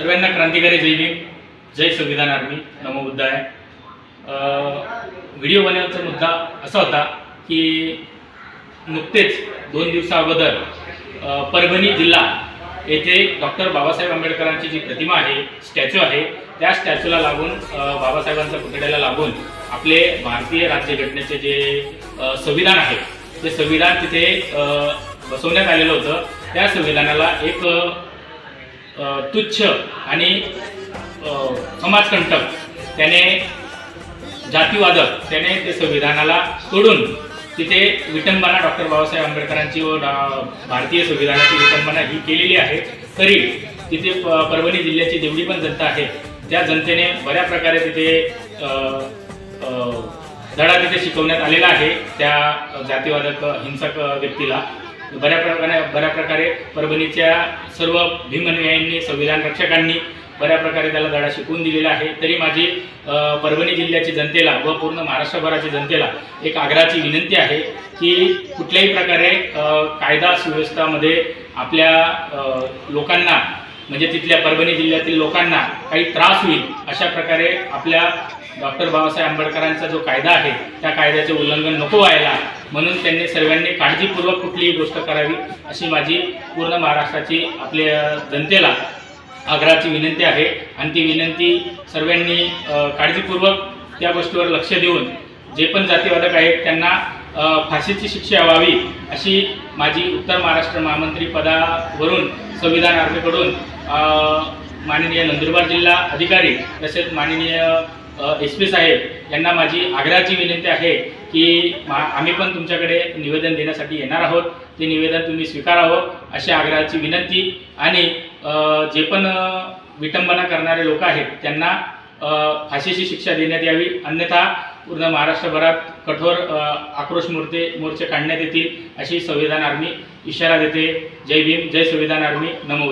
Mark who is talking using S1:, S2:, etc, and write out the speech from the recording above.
S1: सर्वांना क्रांतिकारी जय भीम जय संविधान आर्मी नमोबुद्ध आहे व्हिडिओ बनवण्याचा मुद्दा असा होता की नुकतेच दोन दिवसा अगोदर परभणी जिल्हा येथे डॉक्टर बाबासाहेब आंबेडकरांची जी प्रतिमा आहे स्टॅच्यू आहे त्या स्टॅच्यूला लागून बाबासाहेबांच्या पुतळ्याला लागून आपले भारतीय राज्यघटनेचे जे संविधान आहे ते संविधान तिथे बसवण्यात आलेलं होतं. त्या संविधानाला एक तुच्छ आणि समाजकंटक. त्याने जातीवादक त्याने ते संविधानाला तोडून तिथे विटंबना डॉक्टर बाबासाहेब आंबेडकरांची व डा- भारतीय संविधानाची विटंबना ही केलेली आहे. तरी तिथे प- परभणी जिल्ह्याची जेवढी पण जनता आहे त्या जनतेने बऱ्या प्रकारे तिथे धडा तिथे शिकवण्यात आलेला आहे त्या जातीवादक हिंसक व्यक्तीला. बऱ्या प्रकारे बऱ्या प्रकारे परभणीच्या सर्व भीमनुयायांनी संविधान रक्षकांनी बऱ्या प्रकारे त्याला धडा शिकवून दिलेला आहे. तरी माझी परभणी जिल्ह्याची जनतेला व पूर्ण महाराष्ट्रभराची जनतेला एक आग्रहाची विनंती आहे की कुठल्याही प्रकारे कायदा सुव्यवस्थामध्ये आपल्या लोकांना म्हणजे तिथल्या परभणी जिल्ह्यातील लोकांना काही त्रास होईल अशा प्रकारे आपल्या डॉक्टर बाबासाहेब आंबेडकरांचा जो कायदा आहे त्या कायद्याचे उल्लंघन नको व्हायला म्हणून त्यांनी सर्वांनी काळजीपूर्वक कुठलीही गोष्ट करावी अशी माझी पूर्ण महाराष्ट्राची आपल्या जनतेला आग्रहाची विनंती आहे. आणि ती विनंती सर्वांनी काळजीपूर्वक त्या गोष्टीवर लक्ष देऊन जे पण जातीवादक आहेत त्यांना फाशीची शिक्षा व्हावी अशी माझी उत्तर महाराष्ट्र महामंत्री पदावरून संविधान आर्मीकडून माननीय नंदुरबार जिल्हा अधिकारी तसेच माननीय एस पी साहेब यांना माझी आग्रहाची विनंती आहे की मा आम्ही पण तुमच्याकडे निवेदन देण्यासाठी येणार आहोत. ते निवेदन तुम्ही स्वीकारावं अशी आग्रहाची विनंती. आणि जे पण विटंबना करणारे लोक आहेत त्यांना फाशीची शिक्षा देण्यात यावी. अन्यथा पूर्ण महाराष्ट्रभरात कठोर आक्रोश मोर्चे मोर्चे काढण्यात येतील अशी संविधान आर्मी इशारा देते. जय भीम जय संविधान आर्मी. नमो